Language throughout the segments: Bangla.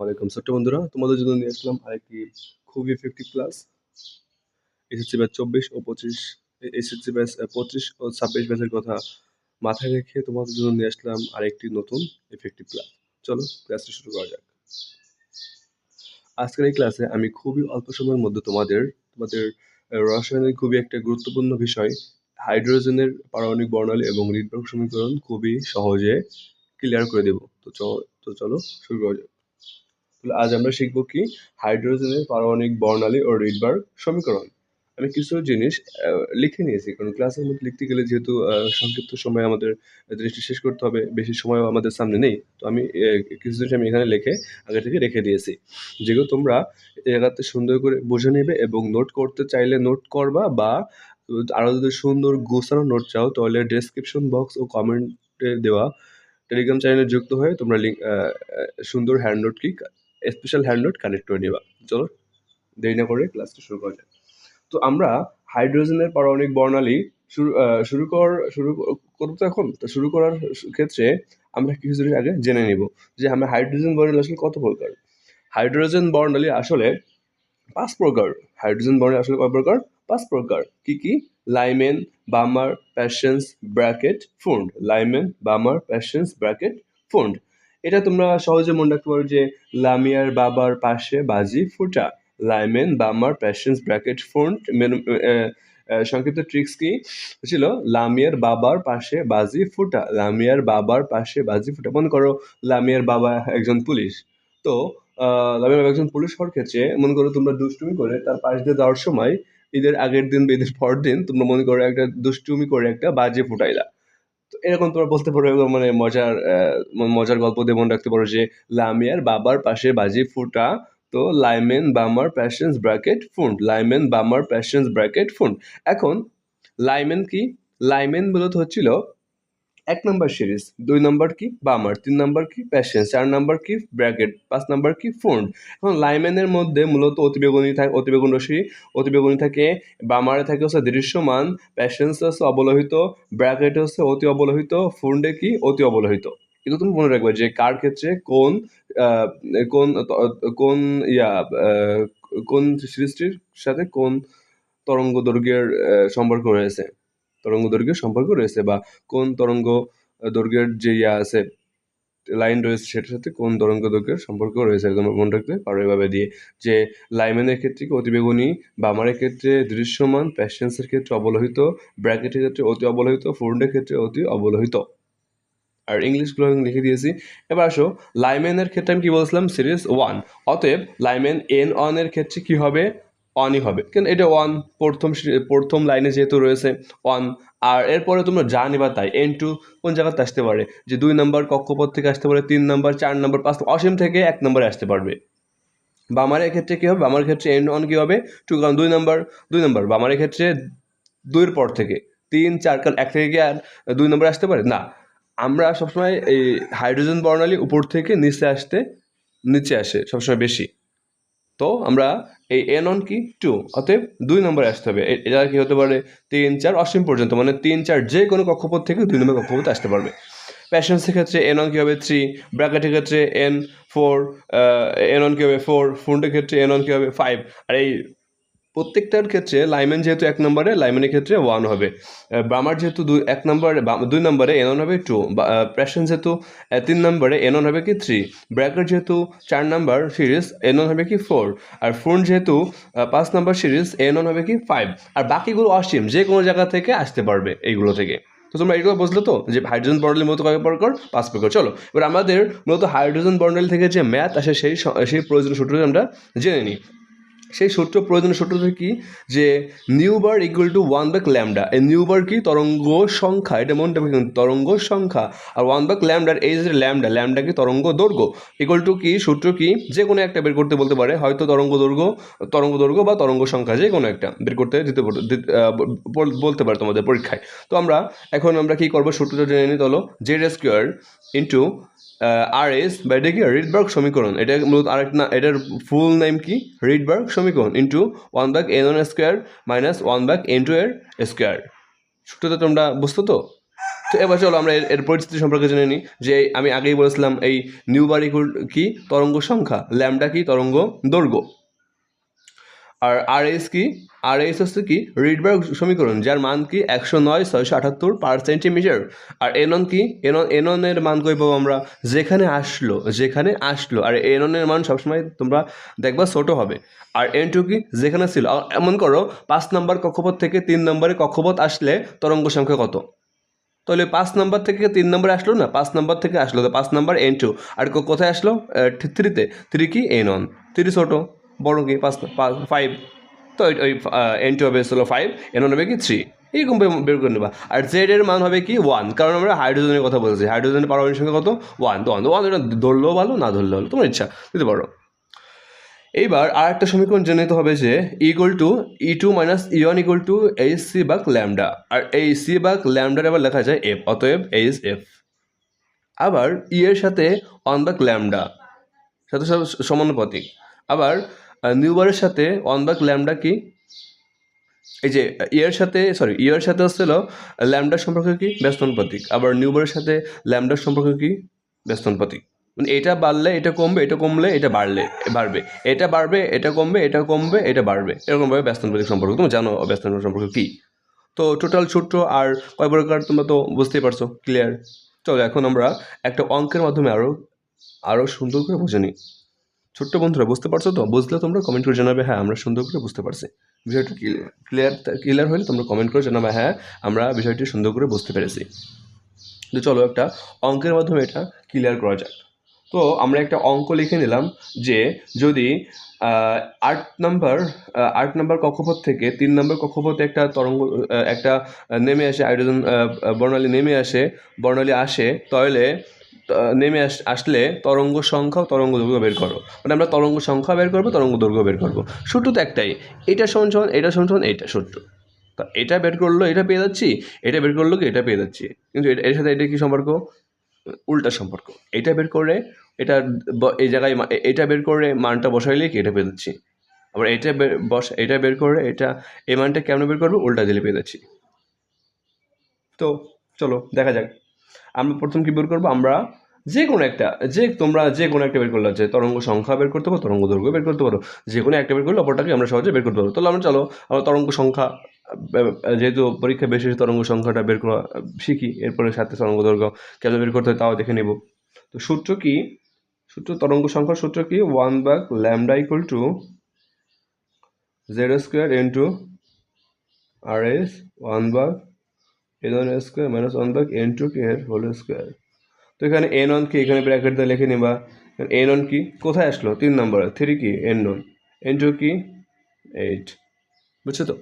ওয়ালাইকুম ছোট্ট বন্ধুরা, তোমাদের জন্য নিয়ে আসলাম আরেকটি খুবই ইফেক্টিভ ক্লাস এসএসসি ব্যাচ চব্বিশ ও পঁচিশ। এসএসসি ব্যাচ পঁচিশ ও ছাব্বিশ ব্যাচের কথা মাথায় রেখে তোমাদের জন্য নিয়ে আসলাম আরেকটি নতুন ইফেক্টিভ ক্লাস চলো ক্লাসটি শুরু করা যাক। আজকের এই ক্লাসে আমি খুবই অল্প সময়ের মধ্যে তোমাদের তোমাদের রসায়নের খুবই একটা গুরুত্বপূর্ণ বিষয়, হাইড্রোজেনের পারমাণবিক বর্ণালী এবং রিডবার্গ সমীকরণ খুবই সহজে ক্লিয়ার করে দেব। তো চলো, শুরু করা যাক। তাহলে আজ আমরা শিখব কি হাইড্রোজেনের পারমাণবিক বর্ণালী ও রিডবার্গ সমীকরণ। আমি কিছু জিনিস লিখে নিয়েছি, কারণ ক্লাসের মধ্যে লিখতে গেলে যেহেতু সংক্ষিপ্ত সময় আমাদের জিনিসটি শেষ করতে হবে, বেশি সময় আমাদের সামনে নেই, তো আমি কিছু জিনিস আমি এখানে লিখে আগে থেকে রেখে দিয়েছি। যেগুলো তোমরা জায়গাতে সুন্দর করে বুঝে নেবে এবং নোট করতে চাইলে নোট করবা বা আরও যদি সুন্দর গোছানো নোট চাও, তাহলে ডেসক্রিপশন বক্স ও কমেন্টে দেওয়া টেলিগ্রাম চ্যানেলে যুক্ত হয়ে তোমরা লিঙ্ক সুন্দর হ্যান্ড নোট কি স্পেশাল হ্যান্ড নোট কানেক্ট করে নিবা। চলো, দেরি না করে ক্লাসটা শুরু করা যাক। তো আমরা হাইড্রোজেনের পারমাণবিক বর্ণালী শুরু শুরু কর, শুরু কর- করব তো এখন? তো শুরু করার ক্ষেত্রে আমরা কিছু জিনিস আগে জেনে নিব যে আমরা হাইড্রোজেন বর্ণালী আসলে কত প্রকার? হাইড্রোজেন বর্ণালী আসলে পাঁচ প্রকার। হাইড্রোজেন বর্ণালী আসলে কয় প্রকার? পাঁচ প্রকার। কি কি? Lyman Balmer Paschen Brackett, Pfund. Lyman Balmer Paschen Brackett, Pfund. এটা তোমরা সহজে মনে রাখতে পারো যে লামিয়ার বাবার পাশে বাজি ফুটা। Lyman, Balmer, Paschen, Brackett Pfund সংক্ষিপ্ত ট্রিক্স কি? ছিল লামিয়ার বাবার পাশে বাজি ফুটা। লামিয়ার বাবার পাশে বাজি ফুটা। মনে করো লামিয়ার বাবা একজন পুলিশ। তো লামিয়ার বাবা একজন পুলিশ হওয়ার ক্ষেত্রে মনে করো তোমরা দুষ্টুমি করে তার পাশ দিয়ে যাওয়ার সময় ঈদের আগের দিন বা ঈদের পরের দিন তোমরা মনে করো একটা দুষ্টুমি করে একটা বাজি ফুটাইলা। তো এরকম তোমরা বলতে পারো মানে মজার মজার গল্প দিয়ে মনে রাখতে পারো যে, লামিয়ার বাবার পাশে বাজি ফুটা, তো Lyman Balmer Paschen Brackett Pfund, Lyman Balmer Paschen Brackett Pfund. এখন, লাইমেন কি? লাইমেন মূলত হচ্ছিল এক নম্বর সিরিজ, দুই নম্বর কি, বামার, তিন নম্বর কি, প্যাশেন্স, চার নম্বর কি, ব্র্যাকেট, পাঁচ নম্বর কি ফুন্ড এখন লাইম্যানের মধ্যে মূলত অতিবেগুনি থাকে অতিবেগুন রশ্মি, অতিবেগুনি থাকে, বামারে থাকে হচ্ছে দৃশ্যমান, প্যাশেন্স হচ্ছে অবলোহিত, ব্র্যাকেট হচ্ছে অতি অবলোহিত ফুন্ডে কি, অতি অবলোহিত। এগুলো তুমি মনে রাখবে যে কার ক্ষেত্রে কোন কোন কোন ইয়া কোন সিরিজটির সাথে কোন তরঙ্গ দৈর্ঘ্যের সম্পর্ক রয়েছে। তরঙ্গ দৈর্ঘ্যের সম্পর্ক রয়েছে বা কোন তরঙ্গ দৈর্ঘ্যের যে ইয়া আছে, লাইন রয়েছে সেটার সাথে কোন তরঙ্গ দৈর্ঘ্যের সম্পর্ক রয়েছে তোমরা মনে রাখতে পারো এভাবে দিয়ে। যে লাইমেনের ক্ষেত্রে অতিবেগুনি, বামারের ক্ষেত্রে দৃশ্যমান প্যাশেন্সের ক্ষেত্রে অবলোহিত, ব্র্যাকেটের ক্ষেত্রে অতি অবলোহিত ফুন্ডের ক্ষেত্রে অতি অবলোহিত। আর ইংলিশগুলো আমি লিখে দিয়েছি। এবার আসো, লাইমেনের ক্ষেত্রে আমি কি বলছিলাম? সিরিজ ওয়ান অতএব লাইমেন এন এর ক্ষেত্রে কি হবে? অনই হবে। কিন্তু এটা ওয়ান প্রথম প্রথম লাইনে যেহেতু রয়েছে ওয়ান আর এরপরে তোমরা যা নিবা তাই। এন টু কোন জায়গাতে আসতে পারে? যে দুই নম্বর কক্ষপথ থেকে আসতে পারে, তিন নম্বর চার নম্বর পাঁচ অসীম থেকে এক নম্বরে আসতে পারবে। বামারের ক্ষেত্রে কী হবে? বামার ক্ষেত্রে এন অন কী হবে? টু কারণ দুই নম্বর দুই নম্বর বামারের ক্ষেত্রে দুইয়ের পর থেকে, তিন, চার, কারণ এক থেকে আর দুই নম্বরে আসতে পারে? না। আমরা সবসময় এই হাইড্রোজেন বর্ণালী উপর থেকে নিচে আসতে, নিচে আসে সবসময় বেশি। তো আমরা এই এন অন কি? টু অতএব দুই নম্বরে আসতে হবে। এটা কি হতে পারে? তিন, চার, অসীম পর্যন্ত। মানে তিন, চার যে কোনো কক্ষপথ থেকে দুই নম্বর কক্ষপথে আসতে পারবে। প্যাশনসের ক্ষেত্রে এন অন কী হবে? থ্রি ব্র্যাকেটের ক্ষেত্রে এন ফোর এন অন কী হবে? ফোর ফোনটের ক্ষেত্রে এন অন কী হবে? ফাইভ আর এই প্রত্যেকটার ক্ষেত্রে লাইমেন যেহেতু এক নম্বরে লাইমেনের ক্ষেত্রে ওয়ান হবে। বামার যেহেতু দুই, এক নম্বরে দুই নম্বরে এন অন হবে টু প্রেশন যেহেতু তিন নম্বরে এন অন হবে কি থ্রি ব্র্যাকেট যেহেতু চার নম্বর সিরিজ এন অন হবে কি ফোর আর ফোন যেহেতু পাঁচ নম্বর সিরিজ এন অন হবে কি ফাইভ আর বাকিগুলো অসীম, যে কোনো জায়গা থেকে আসতে পারবে এইগুলো থেকে। তো তোমরা এগুলো বুঝলো তো? যে হাইড্রোজেন বর্ণালী মূলত কয় প্রকার পাঁচ প্রকার। চলো, এবার আমাদের মূলত হাইড্রোজেন বর্ণালী থেকে যে ম্যাথ আসে সেই সেই প্রয়োজনীয় সূত্রটি আমরা জেনে নিই। সেই সূত্র প্রয়োজনীয় সূত্রটি কি? যে nu bar equal to one by lambda এই নিউ বার কি? তরঙ্গ সংখ্যা। এটা মনে রাখবেন তরঙ্গ সংখ্যা। আর ওয়ান বাক ল্যামডার এই যে ল্যামডা ল্যামডা কি তরঙ্গ দৈর্ঘ্য? ইকুয়াল টু কি? সূত্র কি? যে কোনো একটা বের করতে বলতে পারে। হয়তো তরঙ্গ দৈর্ঘ্য তরঙ্গ দৈর্ঘ্য বা তরঙ্গ সংখ্যা যে কোনো একটা বের করতে দিতে বলতে পারে তোমাদের পরীক্ষায়। তো আমরা, এখন আমরা কি করব? সূত্রটা জেনে নিতে হলো Z square into R S বা এটা কি? রিডবার্গ সমীকরণ। এটা মূলত আরেকটা না এটার ফুল নেম কি? রিডবার্গ সমীকরণ into one by N one square minus one by N two এর স্কোয়ার সূত্রটা তোমরা বুঝতো তো? তো এবার চলো আমরা এর পরিস্থিতি সম্পর্কে জেনে নিই যে আমি আগেই বলেছিলাম এই নিউ ইকুয়াল কি? তরঙ্গ সংখ্যা। ল্যামডা কি? তরঙ্গ দৈর্ঘ্য। আর আর এস কি? আর এস হচ্ছে কি? রিডবার্গ সমীকরণ, যার মান কি? একশো নয়, ছয়শো আটাত্তর পার সেন্টিমিটার আর এনন কি? এনন এননের মান কই পাবো আমরা? যেখানে আসলো যেখানে আসলো। আর এননের মান সবসময় তোমরা দেখবা ছোট হবে। আর এন টু কি? যেখানে ছিল। এমন করো, পাঁচ নম্বর কক্ষপথ থেকে তিন নম্বরে কক্ষপথ আসলে তরঙ্গ সংখ্যা কত? তাহলে পাঁচ নাম্বার থেকে তিন নম্বরে আসলো না? পাঁচ নাম্বার থেকে আসলো। তো পাঁচ নাম্বার এন টু আর কোথায় আসলো? থ্রিতে। থ্রি কি? এন অন থ্রি ছোটো। বড় কি পাঁচ ফাইভ তো ওই- এন টু হবে হলো ফাইভ এন ওয়ান হবে কি থ্রি এইরকম বের করে নেবা। আর জেড এর মান হবে কি ওয়ান কারণ আমরা হাইড্রোজেনের কথা বলছি। হাইড্রোজেনের পারমাণবিক সংখ্যা কত? ওয়ান তো ওয়ান ওয়ান এটা ধরলেও ভালো, না ধরলেও ভালো, তোমার ইচ্ছা, দিতে পারো। এইবার আর একটা সমীকরণ জেনে নিতে হবে যে equal to E two minus E one equal to H C by lambda আর এই সি বাক ল্যামডার আবার লেখা যায় এফ অতএব এইচ এফ আবার ই এর সাথে অন বাক ল্যামডা সাথে সমানুপাতিক। আবার নিউবারের সাথে অন বাক ল্যামডা কি? এই যে ইয়ের সাথে সরি ইয়ের সাথে হচ্ছিল ল্যামডার সম্পর্ক কি? ব্যস্তনুপাতিক আবার নিউবারের সাথে ল্যামডার সম্পর্ক কি? ব্যস্তনুপাতিক মানে এটা বাড়লে এটা কমবে, এটা কমলে এটা বাড়লে, বাড়বে। এটা বাড়বে, এটা কমবে এটা কমবে, এটা বাড়বে। এরকমভাবে ব্যস্তনুপাতিক সম্পর্ক। তুমি জানো ব্যস্তনুপাতিক সম্পর্ক কী? তো টোটাল সূত্র আর কয় প্রকার তোমরা তো বুঝতেই পারছ ক্লিয়ার চলো এখন আমরা একটা অঙ্কের মাধ্যমে আরও আরও সুন্দর করে বুঝে নিই। ছোট্ট বন্ধুরা, বুঝতে পারছ তো? বুঝলে তোমরা কমেন্ট করে জানাবে হ্যাঁ আমরা সুন্দর করে বুঝতে পারছি। বিষয়টা ক্লিয়ার ক্লিয়ার হলে তোমরা কমেন্ট করে জানাবে হ্যাঁ আমরা বিষয়টি সুন্দর করে বুঝতে পেরেছি। তো চলো একটা অঙ্কের মাধ্যমে এটা ক্লিয়ার করা যাক। তো আমরা একটা অঙ্ক লিখে নিলাম যে যদি আট নাম্বার আট নাম্বার কক্ষপথ থেকে তিন নাম্বার কক্ষপথে একটা তরঙ্গ একটা নেমে আসে হাইড্রোজেন বর্ণালী নেমে আসে, বর্ণালী আসে, তাহলে নেমে আস, আসলে তরঙ্গ সংখ্যা তরঙ্গ দৈর্ঘ্য বের করো। মানে আমরা তরঙ্গ সংখ্যা বের করব, তরঙ্গ দৈর্ঘ্য বের করব। সূত্র তো একটাই। এটা সমান সমান, এটা সমান সমান, এইটা সূত্র। তা এটা বের করল, এটা পেয়ে যাচ্ছি, এটা বের করল কি, এটা পেয়ে যাচ্ছি। কিন্তু এটা- এর সাথে এটা কি সম্পর্ক? উল্টা সম্পর্ক। এটা বের করে, এটা এই জায়গায় এটা বের করে মানটা বসাইলে কি, এটা পেয়ে যাচ্ছি। আবার এটা বস, এটা বের করে, এটা, এই মানটা কেমন বের করব? উল্টা দিলে পেয়ে যাচ্ছি। তো চলো, দেখা যাক। আমরা প্রথম কি বের করব? আমরা যে কোনো একটা, যে তোমরা যে কোনো একটা বের করলে হচ্ছে তরঙ্গ সংখ্যা বের করতে পারো, তরঙ্গ দৈর্ঘ্য বের করতে পারো যে কোনো একটা বের করলে অপরটাকে আমরা সহজে বের করতে পারব। তাহলে আমরা চলো আমরা তরঙ্গ সংখ্যা যেহেতু পরীক্ষা বেশি তরঙ্গ সংখ্যাটা বের করা শিখি, এরপরে সাথে তরঙ্গ দৈর্ঘ্য কেন বের করতে হয় তাও দেখে নেব। তো সূত্র কি? সূত্র, তরঙ্গ সংখ্যার সূত্র কি? One by lambda equal to Z square into R S, one by N square minus one by N two কে এর হোল স্কোয়ার তো এখানে এন ওয়ান কি? এখানে ব্র্যাকেট দিয়ে লিখে নিবা। এন ওয়ান কি? কোথায় আসলো? তিন নম্বরে থ্রি কি? এন ওয়ান এন টু কি? এইট বুঝছ তো?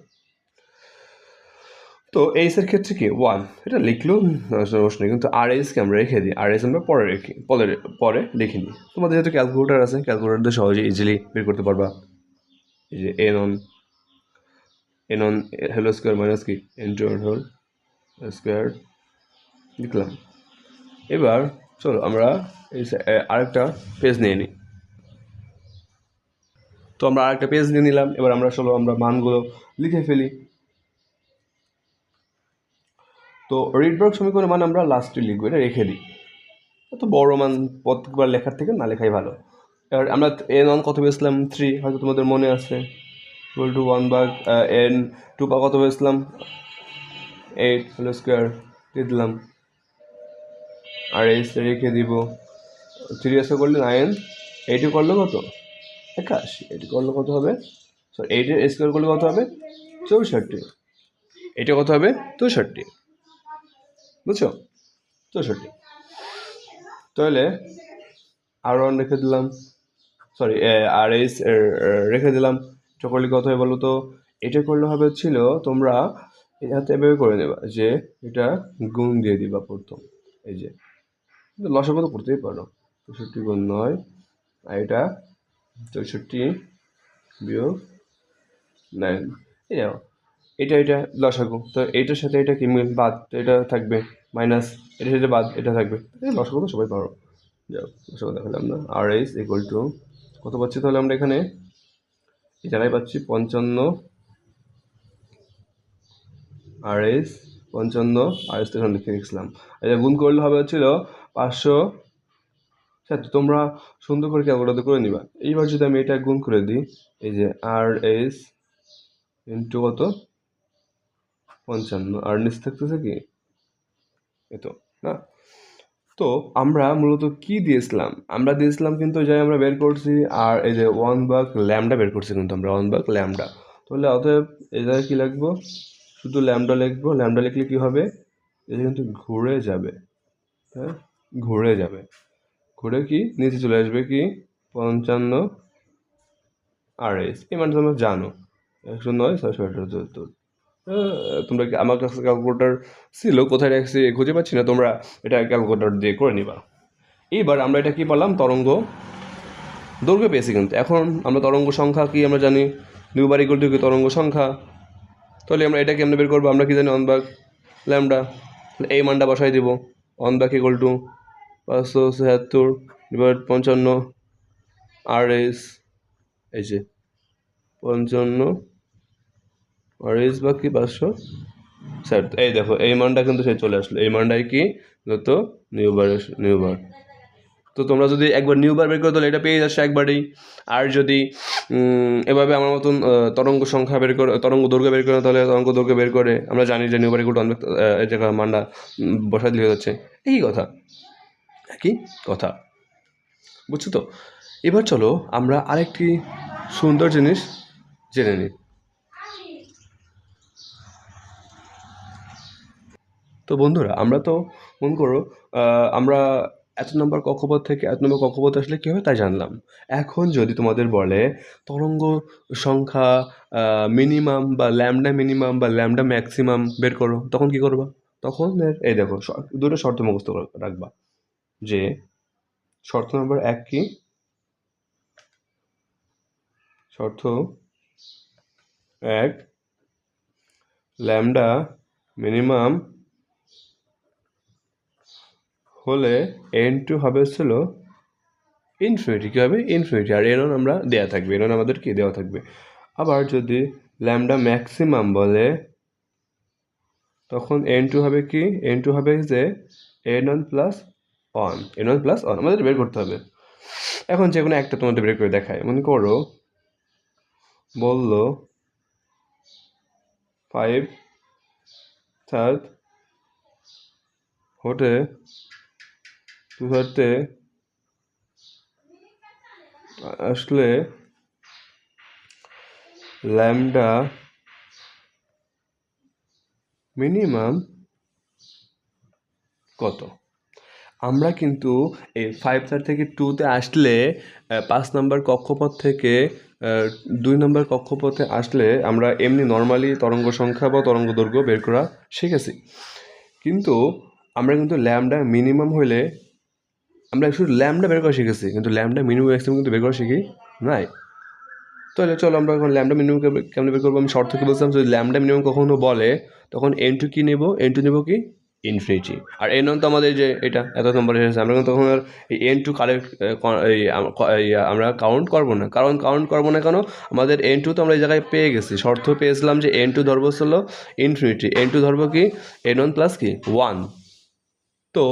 তো এইসের ক্ষেত্রে কি? ওয়ান এটা লিখলেও সমস্যা কিন্তু আর এসকে আমরা রেখে দিই। আর এস আমরা পরে রেখে পরে পরে লিখে নিই। তোমাদের যেহেতু ক্যালকুলেটার আছে ক্যালকুলেটার দিয়ে সহজে ইজিলি বের করতে পারবা। এই যে N one N one whole square minus কি? এন টু হোল স্কোয়ার লিখলাম এবার চলো আমরা এই আরেকটা পেজ নিয়ে নিই তো আমরা আরেকটা পেজ নিয়ে নিলাম। এবার আমরা চলো আমরা মানগুলো লিখে ফেলি। তো রিডবার্গ সমীকরণের মান আমরা লাস্টে লিখব, এটা রেখে দিই। এত বড় মান প্রত্যেকবার লেখার থেকে না লেখাই ভালো। এবার আমরা এন অন কত পেয়েছিলাম থ্রি হয়তো তোমাদের মনে আছে। Equal to one by N two পা কত পেয়েছিলাম এইট হোল স্কোয়ার দিয়ে দিলাম। আর এস রেখে দিব। থ্রি এসে করলে নাইন এইটে করলে কত? একাশি। এইটি করলে কত হবে? সরি এইটের স্কোয়ার করলে কত হবে? চৌষট্টি। এটা কত হবে? চৌষট্টি বুঝছ? চৌষট্টি। তাহলে আর ওয়ান রেখে দিলাম। সরি আর এস রেখে দিলাম। এটা করলে কত হয় বলো তো? এটা করলে হবে ছিল তোমরা হাতে এভাবে করে নেবা যে এটা গুণ দিয়ে দিবা প্রথম, এই যে। লসাগু মতো করতেই পারো, চৌষট্টি গুণ নয়, আর এটা চৌষট্টি বিয়োগ নাইন এই যাও এটা এটা লসাগু তো এইটার সাথে এটা কি মিল? বাদ এটা থাকবে মাইনাস, এটার সাথে বাদ, এটা থাকবে। লসাগু তো সবাই পারো। যাও লসাগু দেখালাম না। আর এস ইকুয়াল টু কত পাচ্ছি তাহলে আমরা এখানে? এটারাই পাচ্ছি পঞ্চান্ন আর এস পঞ্চান্ন আর এস এখানে লিখে রেখেছিলাম এটা গুণ করলে হবে হচ্ছিল পাঁচশো আচ্ছা তোমরা সুন্দর করে ক্যালকুলেটার করে নিবা। এইবার যদি আমি এটা গুণ করে দিই, এই যে আর এস ইন্টু কত? পঞ্চান্ন। আর নিচে থাকতেছে কি? এতো, না? তো আমরা মূলত কি দিয়েছিলাম? আমরা দিয়েছিলাম কিন্তু যাই আমরা বের করছি আর এই যে ওয়ান বাক ল্যামডা বের করছি কিন্তু আমরা ওয়ান বাক ল্যামডা তাহলে অতএব এই জায়গায় কী লিখব? শুধু ল্যামডা লিখব ল্যামডা লিখলে কী হবে? এটা কিন্তু ঘুরে যাবে হ্যাঁ? ঘুরে যাবে। ঘুরে কি? নিচে চলে আসবে কি? পঞ্চান্ন আর এস এই মানে তোমরা জানো। একশো নয় ছয়শো চুয়াত্তর। আহ, তোমরা কি আমার কাছে ক্যালকুলেটার ছিল? কোথায় রাখছি? খুঁজে পাচ্ছি না। তোমরা এটা ক্যালকুলেটার দিয়ে করে নিবা। এইবার আমরা এটা কি পেলাম? তরঙ্গ দৈর্ঘ্য পেয়েছি কিন্তু। এখন আমরা তরঙ্গ সংখ্যা কি আমরা জানি? দুবার ইকুয়াল টু তরঙ্গ সংখ্যা। তাহলে আমরা এটা কেমনে বের করব? আমরা কি জানি অন বাক ল্যামডা এই মানটা বসাই দিব। অন বাক ইকুয়াল টু পাঁচশো ছিয়াত্তর ডিভাইড পঞ্চান্ন আর এস এই যে, পঞ্চান্ন আর এস বা কি পাঁচশো স্যার এই দেখো, এই মানটা কিন্তু সে চলে আসলো। এই মানটাই কি? যত নিউবার নিউবার তো তোমরা যদি একবার নিউবার বের করে তাহলে এটা পেয়ে যাচ্ছে একবারেই। আর যদি এভাবে আমার মতন তরঙ্গ সংখ্যা বের করে তরঙ্গ দৈর্ঘ্য বের করে তাহলে তরঙ্গ দৈর্ঘ্য বের করে আমরা জানি যে নিউবার ইকুয়াল টু মানটা উম, বসাই দিলে যাচ্ছে। একই কথা। একই কথা। বুঝছ তো? এবার চলো আমরা আরেকটি সুন্দর জিনিস জেনে নিই। তো বন্ধুরা আমরা তো মনে করো আমরা এত নম্বর কক্ষপথ থেকে, এত নম্বর কক্ষপথ আসলে কী হবে তাই জানলাম। এখন যদি তোমাদের বলে তরঙ্গ সংখ্যা মিনিমাম বা ল্যামডা মিনিমাম বা ল্যামডা ম্যাক্সিমাম বের করো, তখন কি করবা? তখন এই দেখো দুটো শর্ত মুখস্থ রাখবা। যে শর্ত নম্বর এক কি? শর্ত এক ল্যামডা মিনিমাম হলে এন টু হবে ছিল ইনফিনিটি কী হবে ইনফিনিটি আর এন আমরা দেওয়া থাকবে। এন আমাদের কি? দেওয়া থাকবে। আবার যদি ল্যামডা ম্যাক্সিমাম বলে, তখন এন টু হবে কি? এন টু হবে যে N one plus one N one plus one আমাদের বের করতে হবে। এখন যে কোনো একটা তোমাদের বের করে দেখায় মনে করো, বলল ফাইভ থার্ড হোটে তুহারতে আসলে ল্যামডা মিনিমাম কত? আমরা কিন্তু এই ফাইভ থার্ড থেকে টুতে আসলে পাঁচ নম্বর কক্ষপথ থেকে দুই নম্বর কক্ষপথে আসলে আমরা এমনি নর্মালি তরঙ্গ সংখ্যা বা তরঙ্গ দৈর্ঘ্য বের করা শিখেছি। কিন্তু আমরা কিন্তু ল্যামডা মিনিমাম হইলে আমরা শুধু ল্যামডা বের করা শিখেছি, কিন্তু ল্যামডা মিনিমাম ম্যাক্সিমাম কিন্তু বের করা শিখি নাই। তাহলে চলো আমরা এখন ল্যামডা মিনিমাম কেমন বের করব? আমি শর্ত কি বলছিলাম? যদি ল্যামডা মিনিমাম কখনো বলে, তখন এন টু কী নেব? এন টু নেব কি? ইনফিনিটি আর এন ওয়ান তো আমাদের যে এটা, এত নম্বর এসেছে। আমরা কিন্তু তখন আর এই এন টু কালেক্ট আমরা কাউন্ট করব না। কারণ কাউন্ট করব না কেন? আমাদের এন টু তো আমরা এই জায়গায় পেয়ে গেছি। শর্ত পেয়েছিলাম যে এন টু ধরবো হলো ইনফিনিটি এন টু ধরবো কি? এন ওয়ান প্লাস কি? ওয়ান তো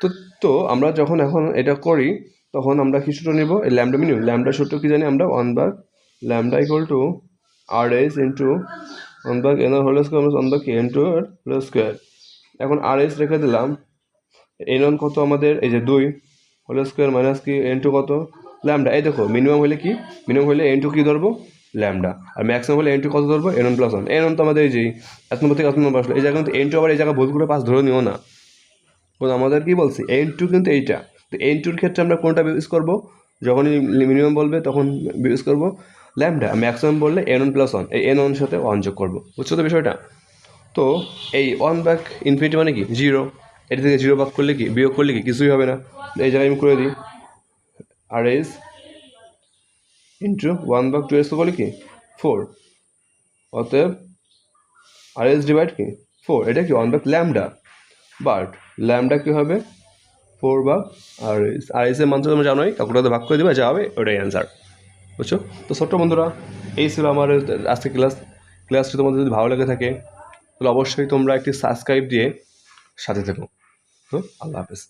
তো তো আমরা যখন এখন এটা করি, তখন আমরা কি সূত্র নিব, এই ল্যামডা মিনিমাম ল্যামডা সূত্র কি জানি আমরা? One by lambda equal to R S into one by N R whole square one by N two R whole square এখন আর এস রেখে দিলাম এন ওয়ান কত আমাদের? এই যে দুই হোল স্কোয়ার মাইনাস কি এন টু কত? ল্যামডা এই দেখো মিনিমাম হলে কি? মিনিমাম হলে এন টু কি ধরবো? ল্যামডা আর ম্যাক্সিমাম হলে এন টু কত ধরবো? N one plus one N one তো আমাদের এই যে, এক নম্বর থেকে এক নম্বর আসলো, এই জায়গা কিন্তু এন টু আবার এই জায়গা ভুল করে পাস ধরে নিও না। তো আমাদের কি বলছি? এন টু কিন্তু এইটা। তো এন টুর ক্ষেত্রে আমরা কোনটা ইউজ করব? যখনই মিনিমাম বলবে, তখন ইউজ করব। ল্যামডা ম্যাক্সিমাম বললে এন ওয়ান প্লাস ওয়ান এই এন ওয়ান সাথে ওয়ান যোগ করব। বুঝছ তো বিষয়টা? তো এই ওয়ান ব্যাক ইনফিনিটি মানে কি? জিরো এটা থেকে জিরো বাক করলে কি? বিয়োগ করলে কি? কিছুই হবে না। এই জায়গায় আমি করে দিই। R S into one by two S তো বলে কি? ফোর অতএব আর এস ডিভাইড কি? ফোর এটা কি? One by lambda but lambda কী হবে? ফোর বা, আর আর এসের মান তোমরা জানোই কাকুটাতে ভাগ করে দেবে, যা হবে ওটাই অ্যান্সার বুঝছ? তো ছোট্ট বন্ধুরা, এই ছিল আমার আজকে ক্লাস ক্লাসটি তোমাদের যদি ভালো লেগে থাকে, তাহলে অবশ্যই তোমরা একটি সাবস্ক্রাইব দিয়ে সাথে থেকো। তো, আল্লাহ হাফেজ।